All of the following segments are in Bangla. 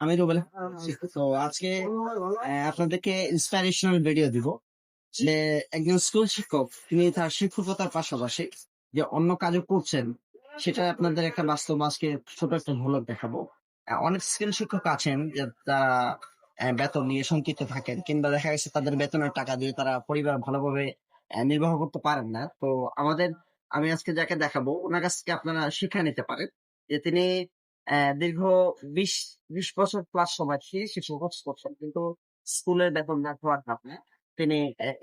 আমি রুবেল তো আজকে আপনাদেরকে ইন্সপিরেশনাল ভিডিও দিব যে একজন স্কুল শিক্ষক তিনি তার শিক্ষকতার পাশাপাশি যে অন্য কাজও করছেন সেটা আপনাদের একটা বাস্তব আজকে ছোট একটা ঝলক দেখাবো। অনেক স্কিল শিক্ষক আছেন যে তারা বেতন নিয়ে শঙ্কিত থাকেন কিংবা দেখা গেছে তাদের বেতনের টাকা দিয়ে তারা পরিবার ভালোভাবে নির্বাহ করতে পারেন না। তো আমাদের আমি আজকে যাকে দেখাবো ওনার কাছ থেকে আপনারা শিক্ষা নিতে পারেন। যে তিনি দীর্ঘ বিশ বিশ বছর প্লাস সময় থেকে শিক্ষক করছেন কিন্তু স্কুলের বেতন না হওয়ার কারণে তিনি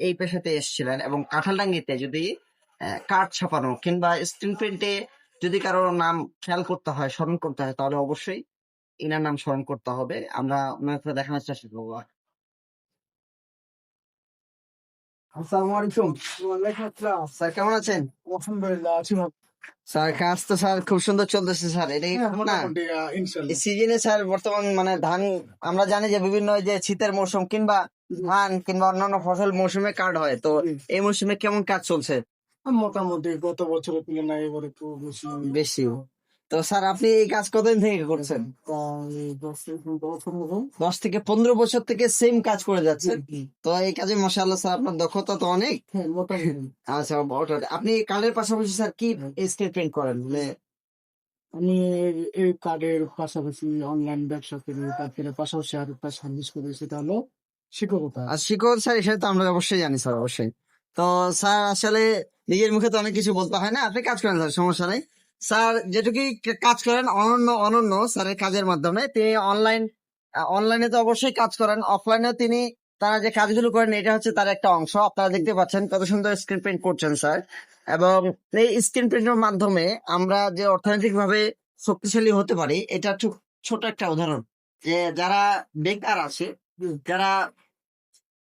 এই পেশাতে এসেছিলেন এবং কাঁঠালডাঙ্গিতে যদি কার্ড ছাপানো কিংবা স্ক্রিন প্রিন্টে যদি কারও নাম খেয়াল করতে হয় স্মরণ করতে হয় তাহলে অবশ্যই ইনার নাম স্মরণ করতে হবে। আমরা ওনাকে দেখানোর চেষ্টা করব। আসসালামু আলাইকুম। স্যার কেমন আছেন? আলহামদুলিল্লাহ আছি ভালো। স্যার কাজ তো স্যার খুব সুন্দর চলতেছে স্যার। এটা হ্যাঁ, না? সিজনে স্যার বর্তমান মানে ধান আমরা জানি যে বিভিন্ন যে শীতের মৌসুম কিংবা ধান কিংবা অন্যান্য ফসল মৌসুমে কাট হয় তো এই মৌসুমে কেমন কাজ চলছে? মোটামুটি গত বছরের তুলনায় এবার একটু বেশি। বেশি তো স্যার আপনি এই কাজ কতদিন থেকে করছেন? দশ থেকে পনেরো বছর থেকে সেম কাজ করে যাচ্ছেন? তো এই কাজে মশাল্লাহ স্যার আপনার দক্ষতা তো অনেক। হ্যাঁ, আচ্ছা আপনি কালের পাশাপাশি স্যার কি স্কেচ প্রিন্ট করেন? মানে আমি এই- কার্ডের পাশাপাশি অনলাইন ব্যবসা করি তারপরে পাশাপাশি আর একটা সার্ভিস করি সেটা হলো শিক্ষকতা আর শিক্ষক স্যার হিসেবে তো আমরা অবশ্যই জানি স্যার অবশ্যই। তো স্যার আসলে নিজের মুখে তো অনেক কিছু বলতে হয় না। আপনি কাজ করেন স্যার সমস্যা নেই। স্যার, যেটুকুই কাজ করেন অনন্য অনন্য স্যারের কাজের মাধ্যমে। তিনি অনলাইন অনলাইনে তো অবশ্যই কাজ করেন অফলাইনেও তিনি তারা যে কাজগুলো করেন, এটা হচ্ছে তার একটা অংশ। আপনারা দেখতে পাচ্ছেন কত সুন্দর স্ক্রিন প্রিন্ট করছেন স্যার। এবং এই স্ক্রিন প্রিন্টের মাধ্যমে আমরা যে অর্থনৈতিক ভাবে শক্তিশালী হতে পারি, এটা ছোট একটা উদাহরণ। যে যারা বেকার আছে, যারা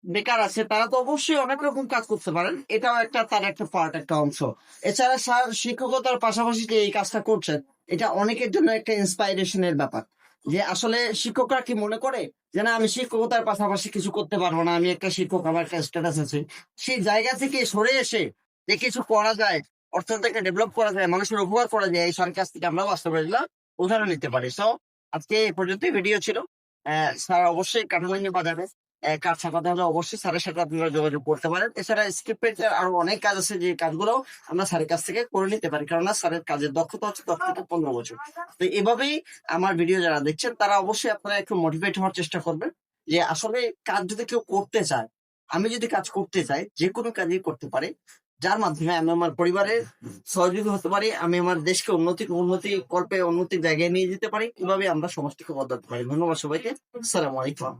বেকার আছে তারা তো অবশ্যই অনেক রকম কাজ করতে পারেন। এটাও একটা তার একটা পার্ট একটা অংশ। এছাড়া স্যার শিক্ষকতার পাশাপাশি যে এই কাজটা করছেন এটা অনেকের জন্য একটা ইন্সপাইরেশনের ব্যাপার। যে আসলে শিক্ষকরা কি মনে করে? যে না আমি শিক্ষকতার পাশাপাশি কিছু করতে পারব না আমি একটা শিক্ষক আমার একটা স্ট্যাটাস আছে। সেই জায়গা থেকে সরে এসে যে কিছু করা যায় অর্থনীতিকে ডেভেলপ করা যায় মানুষের উপকার করা যায় এই সরকার থেকে আমরা বাস্তবায়ন উদাহরণ নিতে পারি। সো আজকে এই পর্যন্ত ভিডিও ছিল। স্যার অবশ্যই কাঠামোনি বাজারে আহ, কাজ ছাপাতে হলে অবশ্যই স্যারের সাথে আপনারা যোগাযোগ করতে পারেন। এছাড়া স্ক্রিপ্টের আরও অনেক কাজ আছে যে কাজগুলো আমরা স্যারের কাছ থেকে করে নিতে পারি, কেননা স্যারের কাজের দক্ষতা হচ্ছে দশ পনেরো বছর। তো এভাবেই আমার ভিডিও যারা দেখছেন, তারা অবশ্যই আপনারা একটু মোটিভেট হওয়ার চেষ্টা করবেন যে আসলে কাজ যদি কেউ করতে চায়, আমি যদি কাজ করতে চাই, যে কোনো কাজই করতে পারে। যার মাধ্যমে আমি আমার পরিবারের সহযোগী হতে পারি, আমি আমার দেশকে উন্নতি উন্নতি কল্পে উন্নতির জায়গায় নিয়ে যেতে পারি। এভাবে আমরা সমাজটিকে বদলাতে পারি। ধন্যবাদ সবাইকে। সালাম আলাইকুম